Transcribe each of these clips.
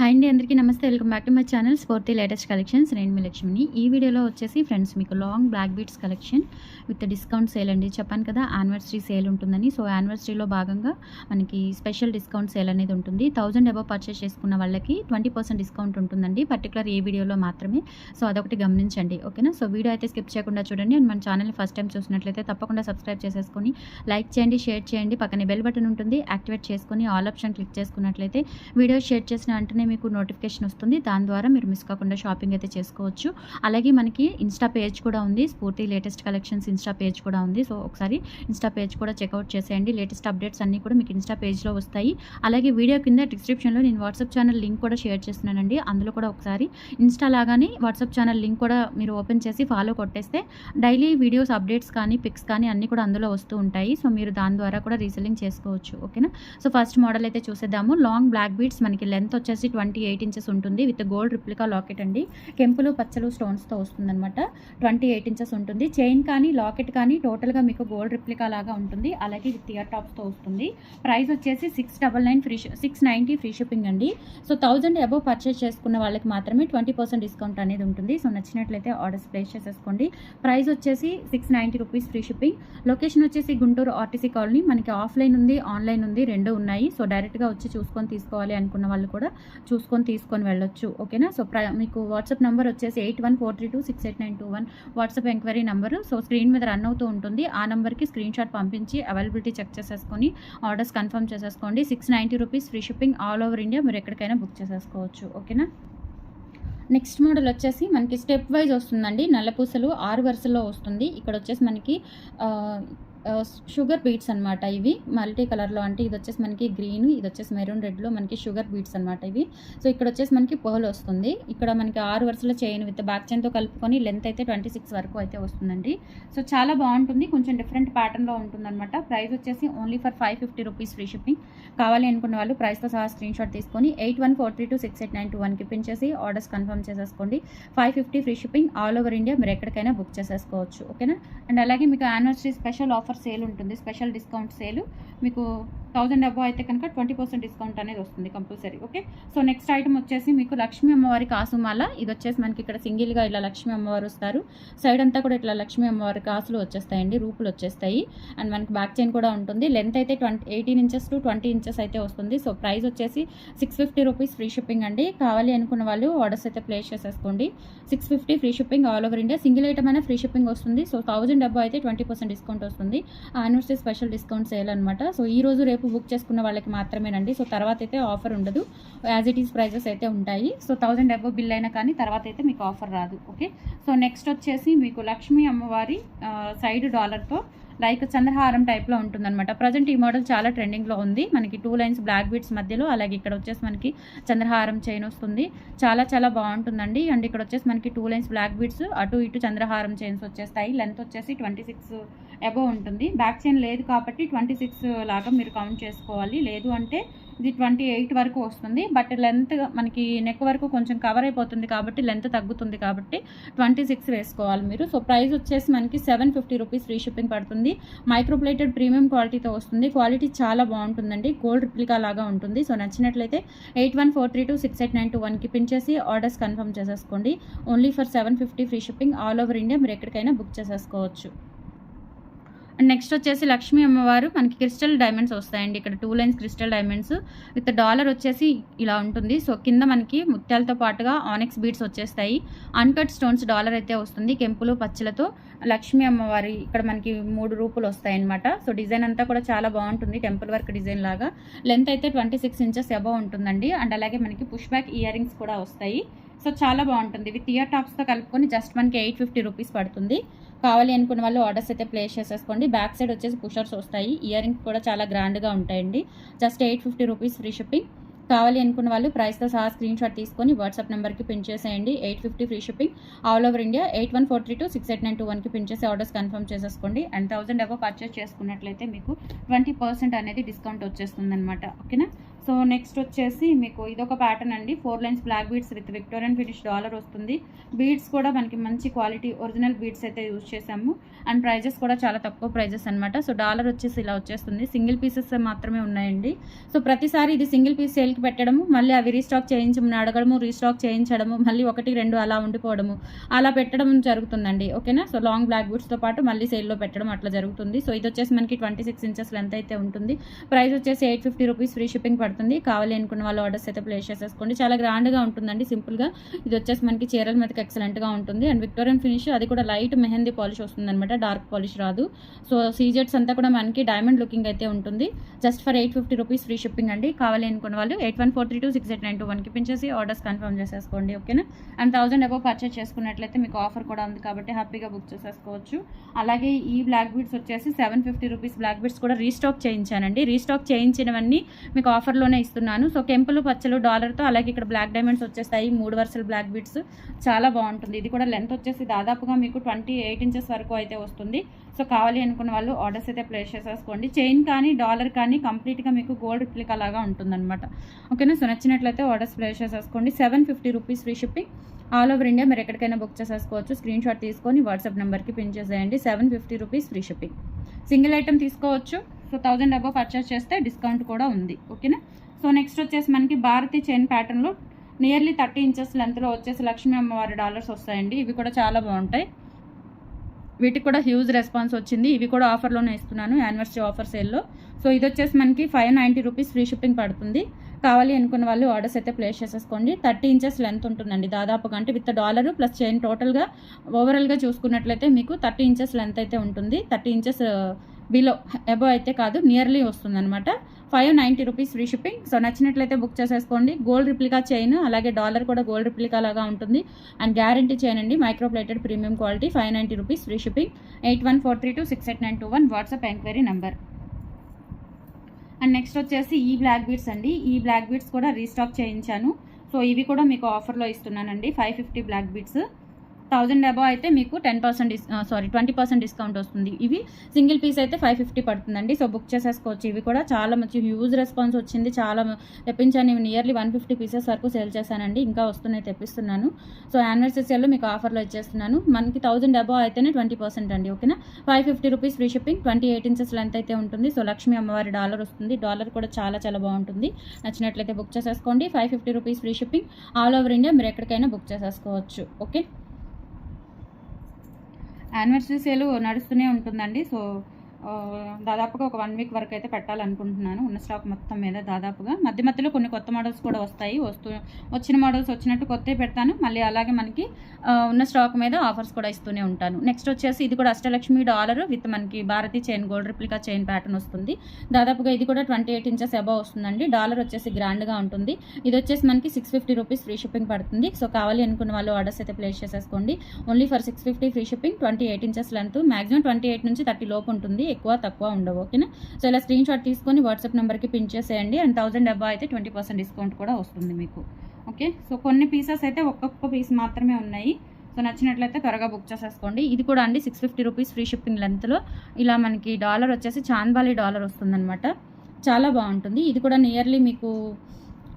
Hi అండి అందరికీ నమస్తే. Welcome back to my channel Spoorthi latest collections. నేను మీ లక్ష్మిని. ఈ వీడియోలో వచ్చేసి ఫ్రెండ్స్ మీకు long black beads collection with discount sale అండి. చెప్పాను కదా యానివర్సరీ సేల్ ఉంటుందని. సో యానివర్సరీలో భాగంగా మనకి స్పెషల్ డిస్కౌంట్ సేల్ అనేది ఉంటుంది. థౌజండ్ అబవ్ పర్చేస్ చేసుకున్న వాళ్ళకి ట్వంటీ పర్సెంట్ డిస్కౌంట్ ఉంటుందండి. పర్టికులర్ ఏ వీడియోలో మాత్రమే. సో అదొకటి గమనించండి. ఓకేనా? సో వీడియో అయితే స్కిప్ చేయకుండా చూడండి. అండ్ మన ఛానల్ని ఫస్ట్ టైం చూసినట్లయితే తప్పకుండా సబ్స్క్రైబ్ చేసేసుకొని లైక్ చేయండి షేర్ చేయండి. పక్కనే బెల్ బటన్ ఉంటుంది. యాక్టివేట్ చేసుకొని ఆల్ ఆప్షన్ క్లిక్ చేసుకున్నట్లయితే వీడియో షేర్ చేసిన వెంటనే మీకు నోటిఫికేషన్ వస్తుంది. దాని ద్వారా మీరు మిస్ కాకుండా షాపింగ్ అయితే చేసుకోవచ్చు. అలాగే మనకి ఇన్స్టా పేజ్ కూడా ఉంది. స్ఫూర్తి లేటెస్ట్ కలెక్షన్స్ ఇన్స్టా పేజ్ కూడా ఉంది. సో ఒకసారి ఇన్స్టా పేజ్ కూడా చెక్అవుట్ చేసేయండి. లేటెస్ట్ అప్డేట్స్ అన్నీ కూడా మీకు ఇన్స్టా పేజ్లో వస్తాయి. అలాగే వీడియో కింద డిస్క్రిప్షన్లో నేను వాట్సాప్ ఛానల్ లింక్ కూడా షేర్ చేస్తున్నానండి. అందులో కూడా ఒకసారి ఇన్స్టా లాగానే వాట్సాప్ ఛానల్ లింక్ కూడా మీరు ఓపెన్ చేసి ఫాలో కొట్టేస్తే డైలీ వీడియోస్ అప్డేట్స్ కానీ పిక్స్ కానీ అన్నీ కూడా అందులో వస్తూ ఉంటాయి. సో మీరు దాని ద్వారా కూడా రీసెల్లింగ్ చేసుకోవచ్చు. ఓకేనా సో ఫస్ట్ మోడల్ అయితే చూసేద్దాము. లాంగ్ బ్లాక్ బీట్స్ మనకి లెంత్ వచ్చేసి ట్వంటీ ఎయిట్ ఇంచెస్ ఉంటుంది విత్ గోల్డ్ రిప్లికా లాకెట్ అండి. కెంపులు పచ్చలు స్టోన్స్తో వస్తుందన్నమాట. ట్వంటీ ఎయిట్ ఇంచెస్ ఉంటుంది. చైన్ కానీ లాకెట్ కానీ టోటల్గా మీకు గోల్డ్ రిప్లికా లాగా ఉంటుంది. అలాగే విత్ ఇయర్ టాప్స్తో వస్తుంది. ప్రైస్ వచ్చేసి six double nine free six ninety free shipping అండి. సో థౌజండ్ అబవ్ పర్చేస్ చేసుకున్న వాళ్ళకి మాత్రమే ట్వంటీ పర్సెంట్ డిస్కౌంట్ అనేది ఉంటుంది. సో నచ్చినట్లయితే ఆర్డర్స్ ప్లేస్ చేసేసుకోండి. ప్రైస్ వచ్చేసి six ninety rupees free shipping. Location వచ్చేసి గుంటూరు ఆర్టీసీ కాలనీ. మనకి ఆఫ్లైన్ ఉంది ఆన్లైన్ ఉంది రెండు ఉన్నాయి. సో డైరెక్ట్గా వచ్చి చూసుకొని తీసుకోవాలి అనుకున్న వాళ్ళు కూడా చూసుకొని తీసుకొని వెళ్ళొచ్చు. ఓకేనా? సో మీకు వాట్సాప్ నెంబర్ వచ్చేసి eight one four three two six eight nine two one. WhatsApp enquiry number. So screen మీద రన్ అవుతూ ఉంటుంది. ఆ నెంబర్కి స్క్రీన్ షాట్ పంపించి అవైలబిలిటీ చెక్ చేసేసుకొని ఆర్డర్స్ కన్ఫర్మ్ చేసేసుకోండి. Six ninety rupees free shipping all over India మీరు ఎక్కడికైనా బుక్ చేసేసుకోవచ్చు. ఓకేనా? నెక్స్ట్ మోడల్ వచ్చేసి మనకి స్టెప్ వైజ్ వస్తుందండి. నల్లపూసలు ఆరు వరుసలో వస్తుంది. ఇక్కడ వచ్చేసి మనకి షుగర్ బీట్స్ అనమాట ఇవి. మల్టీ కలర్లో అంటే ఇది వచ్చేసి మనకి గ్రీన్ ఇది వచ్చేసి మెరూన్ రెడ్లో మనకి షుగర్ బీట్స్ అనమాట ఇవి. సో ఇక్కడ వచ్చేసి మనకి పర్ల్ వస్తుంది. ఇక్కడ మనకి ఆరు వరుసల చైన్ విత్ బ్యాక్ చైన్తో కలుపుకొని లెంత్ అయితే ట్వంటీ సిక్స్ వరకు అయితే వస్తుందండి. సో చాలా బాగుంటుంది. కొంచెం డిఫరెంట్ ప్యాటర్న్లో ఉంటుందన్నమాట. ప్రైస్ వచ్చేసి only for five fifty rupees free shipping కావాలి అనుకున్న వాళ్ళు ప్రైస్తో సహా స్క్రీన్ షాట్ తీసుకొని eight one four three two six eight nine two వన్కి పిన్ చేసి ఆర్డర్స్ కన్ఫర్మ్ చేసేసుకోండి. Five fifty free shipping all over India మీరు ఎక్కడికైనా బుక్ చేసేసుకోవచ్చు. ఓకేనా అండ్ అలాగే మీకు anniversary special offers offer sale ఉంటుంది. స్పెషల్ డిస్కౌంట్ సేల్ మీకు థౌజండ్ అబో అయితే కనుక ట్వంటీ పర్సెంట్ డిస్కౌంట్ అనేది వస్తుంది compulsory okay? So next item వచ్చేసి మీకు లక్ష్మీ అమ్మవారి కాసుమాల. ఇది వచ్చేసి మనకి ఇక్కడ సింగిల్గా ఇలా లక్ష్మీ అమ్మవారు వస్తారు. సైడ్ అంతా కూడా ఇట్లా లక్ష్మీ అమ్మవారి కాసులు వచ్చేస్తాయండి రూపులు వచ్చేస్తాయి. అండ్ మనకి బ్యాక్ చైన్ కూడా ఉంటుంది. లెంత్ అయితే twenty eighteen inches to twenty inches అయితే వస్తుంది. సో ప్రైస్ వచ్చేసి six fifty rupees free shipping అండి. కావాలి అనుకున్న వాళ్ళు ఆర్డర్స్ అయితే ప్లేస్ చేసేసుకోండి. Six fifty free shipping all over India. Single item అయినా ఫ్రీ షిప్పింగ్ వస్తుంది. సో థౌజండ్ డబ్బా అయితే ట్వంటీ పర్సెంట్ డిస్కౌంట్ వస్తుంది. యానివర్సరీ స్పెషల్ డిస్కౌంట్ సేల్ అనమాట సో ఈ రోజు రేపు బుక్ చేసుకున్న వాళ్ళకి మాత్రమేనండి. సో తర్వాత అయితే ఆఫర్ ఉండదు. యాజ్ ఇట్ ఈస్ ప్రైజెస్ అయితే ఉంటాయి. సో థౌజండ్ అబో బిల్ అయినా కానీ తర్వాత అయితే మీకు ఆఫర్ రాదు. ఓకే? సో నెక్స్ట్ వచ్చేసి మీకు లక్ష్మీ అమ్మవారి సైడ్ డాలర్తో లైక్ చంద్రహారం టైప్లో ఉంటుందన్నమాట. ప్రజెంట్ ఈ మోడల్ చాలా ట్రెండింగ్లో ఉంది. మనకి టూ లైన్స్ బ్లాక్ బీట్స్ మధ్యలో అలాగే ఇక్కడ వచ్చేసి మనకి చంద్రహారం చైన్ వస్తుంది. చాలా చాలా బాగుంటుందండి. అండ్ ఇక్కడ వచ్చేసి మనకి టూ లైన్స్ బ్లాక్ బీట్స్ అటు ఇటు చంద్రహారం చైన్స్ వచ్చేస్తాయి. లెంత్ వచ్చేసి ట్వంటీ సిక్స్ అబవ్ ఉంటుంది. బ్యాక్ చైన్ లేదు కాబట్టి ట్వంటీ సిక్స్ లాగా మీరు కౌంట్ చేసుకోవాలి. లేదు అంటే ఇది ట్వంటీ ఎయిట్ వరకు వస్తుంది. బట్ లెంత్ మనకి నెక్ వరకు కొంచెం కవర్ అయిపోతుంది కాబట్టి లెంత్ తగ్గుతుంది కాబట్టి ట్వంటీ సిక్స్ వేసుకోవాలి మీరు. సో ప్రైస్ వచ్చేసి మనకి seven fifty rupees free shipping పడుతుంది. మైక్రోప్లేటెడ్ ప్రీమియం క్వాలిటీతో వస్తుంది. క్వాలిటీ చాలా బాగుంటుందండి. గోల్డ్ రిప్లికా లాగా ఉంటుంది. సో నచ్చినట్లయితే eight one four three two six eight nine two వన్కి పిన్ చేసి ఆర్డర్స్ కన్ఫర్మ్ చేసేసుకోండి. Only for seven fifty free shipping all over India మీరు ఎక్కడికైనా బుక్ చేసేసుకోవచ్చు. నెక్స్ట్ వచ్చేసి లక్ష్మీ అమ్మవారు మనకి క్రిస్టల్ డైమండ్స్ వస్తాయండి. ఇక్కడ two lines crystal diamonds. With dollar వచ్చేసి ఇలా ఉంటుంది. సో కింద మనకి ముత్యాలతో పాటుగా ఆనెక్స్ బీడ్స్ వచ్చేస్తాయి. అన్కట్ స్టోన్స్ డాలర్ అయితే వస్తుంది కెంపులు పచ్చలతో. లక్ష్మీ అమ్మవారి ఇక్కడ మనకి మూడు రూపులు వస్తాయన్నమాట. సో డిజైన్ అంతా కూడా చాలా బాగుంటుంది. టెంపుల్ వర్క్ డిజైన్ లాగా. లెంత్ అయితే ట్వంటీ సిక్స్ ఇంచెస్ ఎబో ఉంటుందండి. అండ్ అలాగే మనకి పుష్ బ్యాక్ ఇయర్ రింగ్స్ కూడా వస్తాయి. సో చాలా బాగుంటుంది. విత్ ఇయర్ టాప్స్తో కలుపుకొని జస్ట్ మనకి ఎయిట్ ఫిఫ్టీ రూపీస్ పడుతుంది. కావాలి అనుకున్న వాళ్ళు ఆర్డర్స్ అయితే ప్లేస్ చేసేసుకోండి. బ్యాక్ సైడ్ వచ్చేసి పుషర్స్ వస్తాయి. ఇయర్ రింగ్స్ కూడా చాలా గ్రాండ్గా ఉంటాయండి. Just eight fifty rupees free shipping కావాలి అనుకున్న వాళ్ళు ప్రైస్తో సహా స్క్రీన్ షాట్ తీసుకొని వాట్సాప్ నెంబర్కి పిన్ చేసేయండి. Eight fifty free shipping all over India eight one four three two six eight nine two వన్కి పిన్ చేసి ఆర్డర్స్ కన్ఫర్మ్ చేసేసుకోండి. అండ్ థౌసండ్ అబో పర్చేస్ చేసుకున్నట్లయితే మీకు ట్వంటీ పర్సెంట్ అనేది డిస్కౌంట్ వచ్చేస్తుంది అనమాట ఓకేనా సో నెక్స్ట్ వచ్చేసి మీకు ఇదొక ప్యాటర్న్ అండి. Four lines black beads with Victorian finish dollar వస్తుంది. బీడ్స్ కూడా మనకి మంచి క్వాలిటీ ఒరిజినల్ బీడ్స్ అయితే యూజ్ చేసాము అండ్ ప్రైజెస్ కూడా చాలా తక్కువ ప్రైజెస్ అనమాట సో డాలర్ వచ్చేసి ఇలా వచ్చేస్తుంది. సింగిల్ పీసెస్ మాత్రమే ఉన్నాయండి. సో ప్రతిసారి ఇది సింగిల్ పీస్ సేల్కి పెట్టడము మళ్ళీ అవి రీస్టాక్ చేయించమని అడగడము రీస్టాక్ చేయించడము మళ్ళీ ఒకటి రెండు అలా ఉండిపోవడము అలా పెట్టడం జరుగుతుందండి. ఓకేనా సో లాంగ్ బ్లాక్ బూట్స్తో పాటు మళ్ళీ సేల్లో పెట్టడం అట్లా జరుగుతుంది. సో ఇది వచ్చేసి మనకి ట్వంటీ సిక్స్ ఇంచెస్ లెంత్ అయితే ఉంటుంది. ప్రైస్ వచ్చేసి eight fifty rupees free shipping పడుతుంది. కావాలి అనుకున్న వాళ్ళు ఆర్డర్స్ అయితే ప్లేస్ చేసేసుకోండి. చాలా గ్రాండ్గా ఉంటుందండి సింపుల్గా. ఇది వచ్చేసి మనకి చీరల మీదకి ఎక్సలెంట్గా ఉంటుంది. అండ్ విక్టోరియన్ ఫినిష్ అది కూడా లైట్ మెహందీ పాలిష్ వస్తుంది అనమాట డార్క్ పాలిష్ రాదు. సో సీజెట్స్ అంతా కూడా మనకి డైమండ్ లుకింగ్ అయితే ఉంటుంది. Just for eight fifty rupees free shipping అండి. కావాలి అనుకున్న వాళ్ళు eight one four three two six eight nine two వన్కి పెంచేసి ఆర్డర్స్ కన్ఫర్మ్ చేసేసుకోండి. ఓకేనా అండ్ థౌసండ్ అబౌవ్ పర్చేస్ చేసుకున్నట్లయితే మీకు ఆఫర్ కూడా ఉంది కాబట్టి హ్యాపీగా బుక్ చేసేసుకోవచ్చు. అలాగే ఈ బ్లాక్ బీడ్స్ వచ్చేసి seven fifty rupees black beads కూడా రీస్టాక్ చేయించానండి. రీస్టాక్ చేయించినవన్నీ మీకు ఆఫర్ ఆఫర్లోనే ఇస్తున్నాను. సో కెంపులు పచ్చలు డాలర్తో అలాగే ఇక్కడ బ్లాక్ డైమండ్స్ వచ్చేస్తాయి. మూడు వరుసలు బ్లాక్ బీడ్స్ చాలా బాగుంటుంది. ఇది కూడా లెంత్ వచ్చేసి దాదాపుగా మీకు ట్వంటీ ఎయిట్ ఇంచెస్ వరకు అయితే వస్తుంది. సో కావాలి అనుకున్న వాళ్ళు ఆర్డర్స్ అయితే ప్లేస్ చేసేసుకోండి. చైన్ కానీ డాలర్ కానీ కంప్లీట్గా మీకు గోల్డ్ రిప్లికా లాగా ఉంటుందన్నమాట. ఓకేనా? సో నచ్చినట్లయితే ఆర్డర్స్ ప్లేస్ చేసేసుకోండి. Seven fifty rupees free shipping. All over India మీరు ఎక్కడికైనా బుక్ చేసేసుకోవచ్చు. స్క్రీన్ షాట్ తీసుకొని వాట్సాప్ నెంబర్కి పిన్ చేసేయండి. Seven fifty rupees free shipping. Single item తీసుకోవచ్చు. సో థౌజండ్ అబవ్ పర్చేస్ చేస్తే డిస్కౌంట్ కూడా ఉంది. ఓకేనా సో నెక్స్ట్ వచ్చేసి మనకి భారతీ చైన్ ప్యాటర్న్లో నియర్లీ థర్టీ ఇంచెస్ లెంత్లో వచ్చేసి లక్ష్మీ అమ్మవారి డాలర్స్ వస్తాయండి. ఇవి కూడా చాలా బాగుంటాయి. వీటికి కూడా హ్యూజ్ రెస్పాన్స్ వచ్చింది. ఇవి కూడా ఆఫర్లోనే ఇస్తున్నాను యానివర్సరీ ఆఫర్ సేల్లో సో ఇది వచ్చేసి మనకి five ninety rupees free shipping పడుతుంది. కావాలి అనుకున్న వాళ్ళు ఆర్డర్స్ అయితే ప్లేస్ చేసేసుకోండి. థర్టీ ఇంచెస్ లెంత్ ఉంటుందండి దాదాపుగా. అంటే విత్ డాలర్ ప్లస్ చైన్ టోటల్గా ఓవరాల్గా చూసుకున్నట్లయితే మీకు థర్టీ ఇంచెస్ లెంత్ అయితే ఉంటుంది. థర్టీ ఇంచెస్ బిలో అబో అయితే కాదు నియర్లీ వస్తుందన్నమాట. Five ninety rupees free shipping so నచ్చినట్లయితే బుక్ చేసేసుకోండి. గోల్డ్ రిప్లికా చైన్ అలాగే డాలర్ కూడా గోల్డ్ రిప్లికా లాగా ఉంటుంది. అండ్ గ్యారంటీ చైన్ అండి micro plated premium quality five ninety rupees free shipping eight one four three two six eight nine two one WhatsApp enquiry number and next వచ్చేసి ఈ black beads అండి. ఈ black beads కూడా restock చేయించాను. So ఇవి కూడా మీకు ఆఫర్లో ఇస్తున్నానండి. Five fifty black beads thousand above అయితే మీకు ten percent dis sorry twenty percent discount వస్తుంది. ఇవి సింగిల్ పీస్ అయితే ఫైవ్ ఫిఫ్టీ పడుతుందండి. సో బుక్ చేసేసుకోవచ్చు. ఇవి కూడా చాలా మంచి హ్యూజ్ రెస్పాన్స్ వచ్చింది. చాలా తెప్పించాను. నియర్లీ వన్ ఫిఫ్టీ పీసెస్ వరకు సేల్ చేశానండి. ఇంకా వస్తున్నాయి తెప్పిస్తున్నాను. సో యానివర్సరీ సేల్లో మీకు ఆఫర్లో ఇచ్చేస్తున్నాను. మనకి థౌజండ్ అబవ్ అయితేనే ట్వంటీ పర్సెంట్ అండి. ఓకేనా? Five fifty rupees free shipping twenty eight inches length అయితే ఉంటుంది. సో లక్ష్మీ అమ్మవారి డాలర్ వస్తుంది. డాలర్ కూడా చాలా చాలా బాగుంటుంది. నచ్చినట్లయితే బుక్ చేసేసుకోండి. Five fifty rupees free shipping all over India మీరు ఎక్కడికైనా బుక్ చేసేసుకోవచ్చు. ఓకే? యానివర్సరీ సేల్ నడుస్తూనే ఉంటుందండి. సో దాదాపుగా ఒక వన్ వీక్ వరకు అయితే పెట్టాలనుకుంటున్నాను. ఉన్న స్టాక్ మొత్తం మీద దాదాపుగా. మధ్య మధ్యలో కొన్ని కొత్త మోడల్స్ కూడా వస్తాయి. వస్తూ వచ్చిన మోడల్స్ వచ్చినట్టు కొత్తవి పెడతాను. మళ్ళీ అలాగే మనకి ఉన్న స్టాక్ మీద ఆఫర్స్ కూడా ఇస్తూనే ఉంటాను. నెక్స్ట్ వచ్చేసి ఇది కూడా అష్టలక్ష్మి డాలర్ విత్ మనకి Bharati chain gold replica chain pattern వస్తుంది. దాదాపుగా ఇది కూడా ట్వంటీ ఎయిట్ ఇంచెస్ అబౌవ్ వస్తుందండి. డాలర్ వచ్చేసి గ్రాండ్గా ఉంటుంది. ఇది వచ్చేసి మనకి six fifty rupees free shipping పడుతుంది. సో కావాలి అనుకున్న వాళ్ళు ఆర్డర్స్ అయితే ప్లేస్ చేసేసుకోండి. Only for six fifty free shipping twenty eight inches length maximum twenty eight నుంచి థర్టీ లోపు ఉంటుంది. ఎక్కువ తక్కువ ఉండవు ఓకేనా? సో ఇలా స్క్రీన్ షాట్ తీసుకొని వాట్సాప్ నెంబర్కి పిన్ చేసేయండి. అండ్ థౌసండ్ డబ్బా అయితే ట్వంటీ పర్సెంట్ డిస్కౌంట్ కూడా వస్తుంది మీకు ఓకే? సో కొన్ని పీసెస్ అయితే ఒక్కొక్క పీస్ మాత్రమే ఉన్నాయి. సో నచ్చినట్లయితే త్వరగా బుక్ చేసేసుకోండి. ఇది కూడా అండి six fifty rupees free shipping లెంత్లో ఇలా మనకి డాలర్ వచ్చేసి చాంద్బాలి డాలర్ వస్తుందన్నమాట. చాలా బాగుంటుంది. ఇది కూడా నియర్లీ మీకు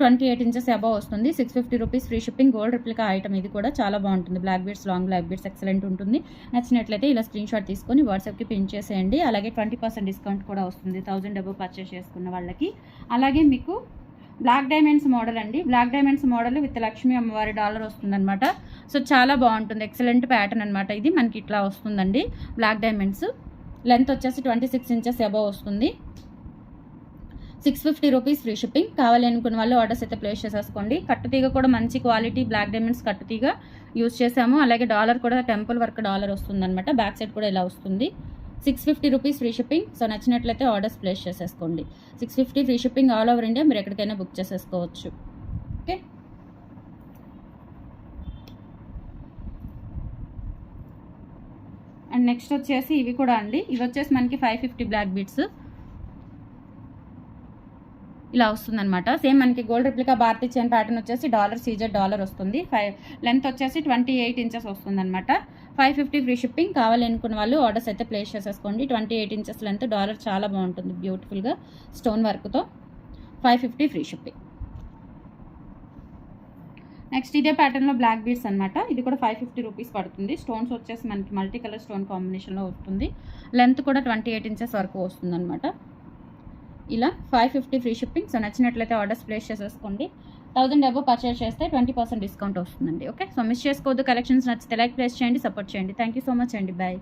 ట్వంటీ ఎయిట్ ఇంచెస్ అబవ్ వస్తుంది. Six fifty rupees free shipping gold replica item ఇది కూడా చాలా బాగుంటుంది. Black beads long black beads excellent ఉంటుంది. నచ్చినట్లయితే ఇలా స్క్రీన్ షాట్ తీసుకొని వాట్సాప్కి పిన్ చేసేయండి. అలాగే ట్వంటీ పర్సెంట్ డిస్కౌంట్ కూడా వస్తుంది. థౌజండ్ అబవ్ పర్చేస్ చేసుకున్న వాళ్ళకి. అలాగే మీకు బ్లాక్ డైమండ్స్ మోడల్ అండి. Black diamonds model with Lakshmi అమ్మవారి డాలర్ వస్తుందన్నమాట. సో చాలా బాగుంటుంది. ఎక్సలెంట్ ప్యాటర్న్ అనమాట ఇది. మనకి ఇట్లా వస్తుందండి. Black diamonds. లెంత్ వచ్చేసి ట్వంటీ సిక్స్ ఇంచెస్ అబవ్ వస్తుంది. Six fifty rupees free shipping. కావాలి అనుకున్న వాళ్ళు ఆర్డర్స్ అయితే ప్లేస్ చేసేసుకోండి. కట్టుతీగ కూడా మంచి క్వాలిటీ బ్లాక్ డైమండ్స్ కట్టుతీగ యూజ్ చేసాము. అలాగే డాలర్ కూడా టెంపుల్ వర్క్ డాలర్ వస్తుంది అనమాట బ్యాక్ సైడ్ కూడా ఇలా వస్తుంది. Six fifty rupees free shipping. So నచ్చినట్లయితే ఆర్డర్స్ ప్లేస్ చేసేసుకోండి. Six fifty free shipping all over India. మీరు ఎక్కడికైనా బుక్ చేసేసుకోవచ్చు. ఓకే? అండ్ నెక్స్ట్ వచ్చేసి ఇవి కూడా అండి. ఇవి వచ్చేసి మనకి ఫైవ్ ఫిఫ్టీ బ్లాక్ బీట్స్. ఇలా వస్తుందన్నమాట. సేమ్ మనకి గోల్డ్ రిప్లికా భారతీ చైన్ ప్యాటర్న్ వచ్చేసి డాలర్ సీజర్ డాలర్ వస్తుంది. ఫైవ్ లెంత్ వచ్చేసి ట్వంటీ ఎయిట్ ఇంచెస్ వస్తుందన్నమాట. Five fifty free shipping. కావాలి అనుకున్న వాళ్ళు ఆర్డర్స్ అయితే ప్లేస్ చేసేసుకోండి. Twenty eight inches length dollar చాలా బాగుంటుంది బ్యూటిఫుల్గా స్టోన్ వర్క్తో. Five fifty free shipping. Next ఇదే ప్యాటర్న్లో బ్లాక్ బీడ్స్ అనమాట ఇది కూడా ఫైవ్ ఫిఫ్టీ రూపీస్ పడుతుంది. స్టోన్స్ వచ్చేసి మనకి మల్టీ కలర్ స్టోన్ కాంబినేషన్లో వస్తుంది. లెంత్ కూడా ట్వంటీ ఎయిట్ ఇంచెస్ వరకు వస్తుంది అనమాట ఇలా five fifty free shipping so నచ్చినట్లయితే ఆర్డర్స్ ప్లేస్ చేసేసుకోండి. థౌసండ్ అబో పర్చేస్ చేస్తే ట్వంటీ పర్సెంట్ డిస్కౌంట్ వస్తుందండి. ఓకే సో మిస్ చేసుకోవద్దు. కలెక్షన్స్ నచ్చితే లైక్ ప్లేస్ చేయండి సపోర్ట్ చేయండి. థ్యాంక్ యూ సో మచ్ అండి. బాయ్